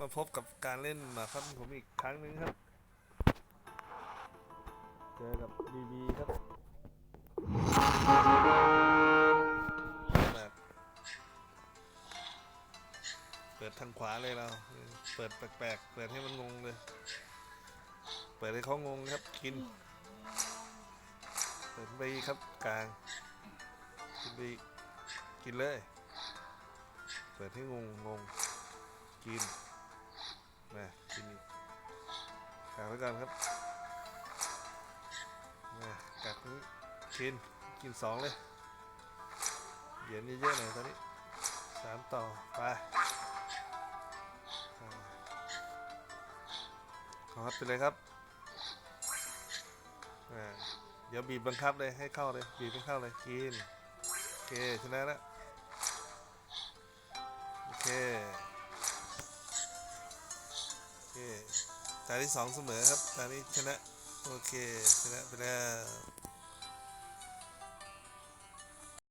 มาพบกับการเล่นหมาครับผมอีกครั้งหนึ่งครับ เจอกับบีบีครับแบบเปิดทางขวาเลยเรา เปิดแปลกๆ เปิดให้มันงงเลย เปิดให้เขางงครับ กิน เปิดไปครับกลาง กินไปอีกินเลย เปิดให้งงงงกิน มากินกกาไว้ก่อนครับมากัดนี้กินกินสองเลยเหรียญเยอะๆหน่อยตอนนี้สามต่อไปอ่าขอฮัดไปเลยครับเดี๋ยวบีบบังคับเลยให้เข้าเลยบีบให้เข้าเลยกินโอเคชนะแล้วโอเคโอเค ตาที่สองเสมอครับ ตานี้ชนะ โอเค ชนะไปแล้ว